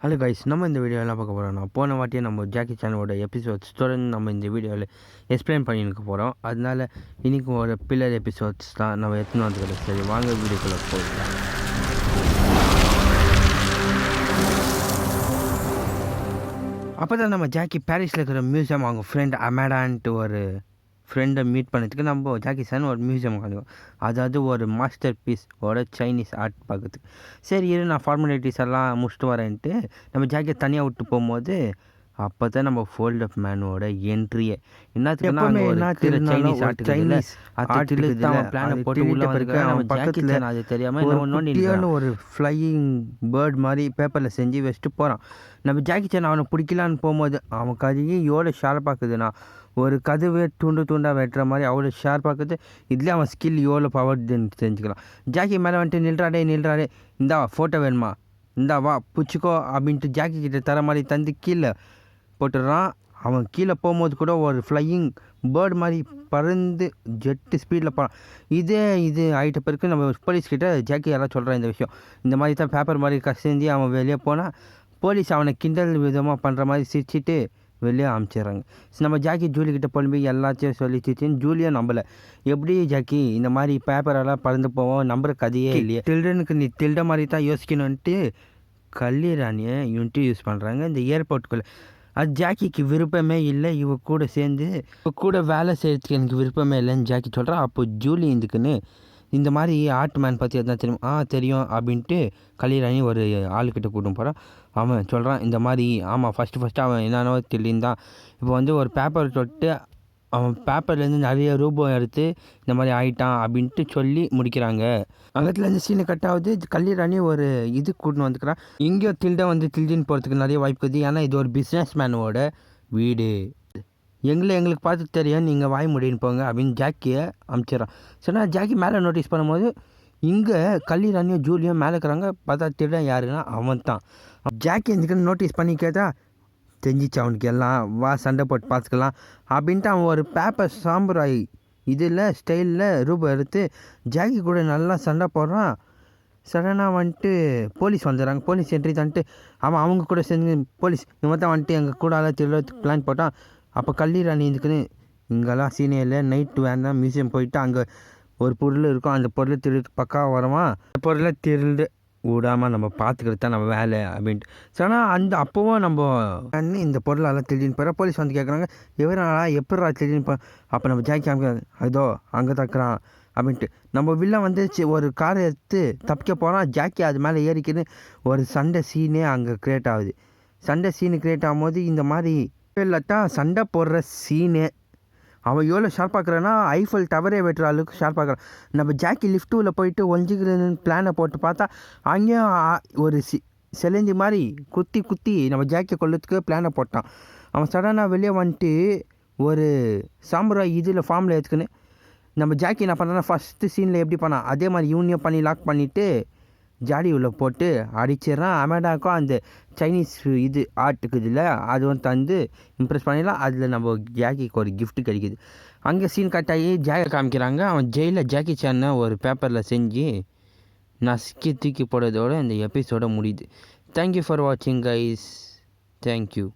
Hello guys நம்ம இந்த video என்ன பார்க்க போகிறோம்னா போன வாட்டியே நம்ம ஜாக்கி சேனலோட எபிசோட்ஸ் தொடர்ந்து நம்ம இந்த வீடியோவில் எக்ஸ்பிளைன் பண்ணியிருக்க போகிறோம் அதனால இன்றைக்கி ஒரு பில்லர் எபிசோட்ஸ் தான் நம்ம எத்தனை வந்து சரி வாங்க வீடியோக்குள்ளே போகலாம். அப்போ தான் நம்ம ஜாக்கி பாரிஸில் இருக்கிற மியூசியம் அவங்க ஃப்ரெண்ட் அமேடான்ட்டு ஒரு ஃப்ரெண்டை மீட் பண்ணதுக்கு நம்ம ஜாக்கிசான் ஒரு மியூசியம் உட்காந்துக்கோம் அதாவது ஒரு மாஸ்டர் பீஸ் சைனீஸ் ஆர்ட் பார்க்கறதுக்கு. சரி இரு நான் ஃபார்மாலிட்டிஸ் எல்லாம் முடிச்சுட்டு வரேன்ட்டு நம்ம ஜாக்கியை தனியாக விட்டு போகும்போது அப்போ தான் நம்ம ஃபோல்ட் அப் மேனோட என்ட்ரியே என்னத்துக்குன்னா திரு சைனீஸ் சைனீஸ் ஆர்ட்டில் தான் பிளானை போட்டு உள்ள அவன் பக்கத்தில் அது தெரியாமல் என்ன குட்டியான ஒரு ஃப்ளையிங் பேர்ட் மாதிரி பேப்பரில் செஞ்சு வச்சுட்டு போகிறான் நம்ம ஜாக்கி சான் அவனை பிடிக்கலான்னு போகும்போது அவன் கதையும் எவ்வளோ ஷார்ப்பாக்குதுண்ணா ஒரு கதவை துண்டு துண்டாக வெட்டுற மாதிரி அவ்வளோ ஷார்ப்பாக்குது இதுலேயே அவன் ஸ்கில் எவ்வளோ பவர் தெரிஞ்சுக்கலாம். ஜாக்கி மேலே வந்துட்டு நில்றாடே நில்றாடே இந்தா ஃபோட்டோ வேணுமா? இந்தா வா பிடிச்சிக்கோ அப்படின்ட்டு ஜாக்கி கிட்ட தர மாதிரி தந்து கீழே போட்டுடுறான். அவன் கீழே போகும்போது கூட ஒரு ஃப்ளையிங் பேர்டு மாதிரி பறந்து ஜெட்டு ஸ்பீடில் போகிறான் இதே இது ஆகிட்ட பிறகு நம்ம போலீஸ் கிட்ட ஜாக்கி எல்லாம் சொல்கிறான் இந்த விஷயம். இந்த மாதிரி தான் பேப்பர் மாதிரி கசேந்தி அவன் வெளியே போனால் போலீஸ் அவனை கிண்டல் விதமாக பண்ணுற மாதிரி சிரிச்சிட்டு வெளியே அனுப்பிச்சிடுறாங்க நம்ம ஜாக்கி ஜூலி கிட்ட புலம்பி எல்லாத்தையும் சொல்லி சிரிச்சின்னு ஜூலியும் நம்பலை. எப்படி ஜாக்கி இந்த மாதிரி பேப்பரெல்லாம் பறந்து போவோம் நம்புற கதையே இல்லையே. டில்டனுக்கு நீ டில்ட மாதிரி தான் யோசிக்கணுன்ட்டு கள்ளி ராணியை இவன்ட்டு யூஸ் பண்ணுறாங்க இந்த ஏர்போர்ட்டுக்குள்ளே அது ஜாக்கிக்கு விருப்பமே இல்லை. இவ கூட சேர்ந்து இவ கூட வேலை செய்கிறதுக்கு எனக்கு விருப்பமே இல்லைன்னு ஜாக்கி சொல்கிறா அப்போ ஜூலி இதுக்குன்னு இந்த மாதிரி ஆர்ட் மேன் பற்றி எதுனா தெரியும்? ஆ தெரியும் அப்படின்ட்டு கலிராணி ஒரு ஆளுக்கிட்ட கூட்டும் போகிறான் அவன் சொல்கிறான் இந்த மாதிரி ஆமாம் ஃபஸ்ட்டு ஃபஸ்ட்டு அவன் என்னென்னோ தெரியுந்தான் இப்போ வந்து ஒரு பேப்பர் தொட்டு அவன் பேப்பர்லேருந்து நிறைய ரூபம் எடுத்து இந்த மாதிரி ஆகிட்டான் அப்படின்ட்டு சொல்லி முடிக்கிறாங்க. அங்கத்துலேருந்து சீனு கட் ஆகுது. கல்லிராணி ஒரு இது கூட்டின்னு வந்துக்கிறான். இங்கேயோ தில்ட வந்து தில்டின்னு போகிறதுக்கு நிறைய வாய்ப்பு இருக்குது. ஏன்னா இது ஒரு பிஸ்னஸ் மேனோட வீடு. எங்களை எங்களுக்கு பார்த்து தெரியும். நீங்கள் வாய் முடின்னு போங்க அப்படின்னு ஜாக்கியை அமுச்சிடறான். சொன்னால் ஜாக்கி மேலே நோட்டீஸ் பண்ணும்போது இங்கே கல்லிராணியும் ஜூலியும் மேலே இருக்கிறாங்க பார்த்தா திருடன் யாருன்னா அவன் தான் ஜாக்கி எதுக்குன்னு நோட்டீஸ் பண்ணி கேட்டால் தெரிஞ்சிச்சு அவனுக்கு எல்லாம். வா சண்டை போட்டு பார்த்துக்கலாம் அப்படின்ட்டு அவன் ஒரு பேப்பர் சாம்பராய் இதில் ஸ்டைலில் ரூபா எடுத்து ஜாக்கி கூட நல்லா சண்டை போடுறான். சடனாக வந்துட்டு போலீஸ் வந்துடுறாங்க. போலீஸ் என்ட்ரி தந்துட்டு அவன் அவங்க கூட சேர்ந்து போலீஸ் இவன் தான் வந்துட்டு எங்கள் கூட எல்லாம் திருடத்துக்கு பிளான் போட்டான். அப்போ கல்லீராணி இதுக்குன்னு இங்கெல்லாம் சீனியரில் நைட்டு வேண்டாம் மியூசியம் போயிட்டு அங்கே ஒரு பொருள் இருக்கும். அந்த பொருளை திருடு பக்காவாக வருவான். அந்த பொருளை திருடு விடாமல் நம்ம பார்த்துக்கிறது தான் நம்ம வேலை அப்படின்ட்டு. ஸோ ஆனால் அந்த அப்போவும் நம்ம இந்த பொருளெல்லாம் திடீர்னு போகிற போலீஸ் வந்து கேட்குறாங்க எவரா எப்படா திடீர்னு அப்போ நம்ம ஜாக்கி அமைக்க அதோ அங்கே தக்குறான் அப்படின்ட்டு. நம்ம வில்ல வந்து ஒரு காரை எடுத்து தப்பிக்க போனால் ஜாக்கி அது மேலே ஏறிக்கின்னு ஒரு சண்டை சீனே அங்கே க்ரியேட் ஆகுது. சண்டை சீனு க்ரியேட் ஆகும்போது இந்த மாதிரி இல்லாட்டா சண்டை போடுற சீனே அவன் எவ்வளோ ஷார்ப்பாக்குறான்னா ஐஃபல் டவரே வெட்டுற அளவுக்கு ஷார்ப்பாக்குறான் நம்ம ஜாக்கி லிஃப்ட்டுல போயிட்டு ஒஞ்சிக்கிறதுன்னு பிளானை போட்டு பார்த்தா அங்கேயும் ஒரு சி செலஞ்சி மாதிரி குத்தி குத்தி நம்ம ஜாக்கியை கொள்ளத்துக்கு பிளானை போட்டான். அவன் சடனாக வெளியே வந்துட்டு ஒரு சாம்பராய் இதில் ஃபார்மில் எடுத்துக்கின்னு நம்ம ஜாக்கி என்ன பண்ணான்னா ஃபஸ்ட்டு சீனில் எப்படி பண்ணான்? அதே மாதிரி யூனியன் பண்ணி லாக் பண்ணிவிட்டு ஜாடி உள்ள போட்டு அடிச்சிடறான். அமேடாக்கும் அந்த சைனீஸ் இது ஆர்ட்டுக்கு இதில் அதுவும் தந்து இம்ப்ரெஸ் பண்ணிடலாம். அதில் நம்ம ஜாக்கிக்கு ஒரு கிஃப்ட் கிடைக்குது. அங்கே சீன் கட் ஆகி ஜாக்கை காமிக்கிறாங்க. அவன் ஜெயிலில் ஜாக்கி சானை ஒரு பேப்பரில் செஞ்சு நசுக்கி தூக்கி போடுறதோட இந்த எபிசோட முடியுது. தேங்க்யூ ஃபார் வாட்சிங் கைஸ் தேங்க்யூ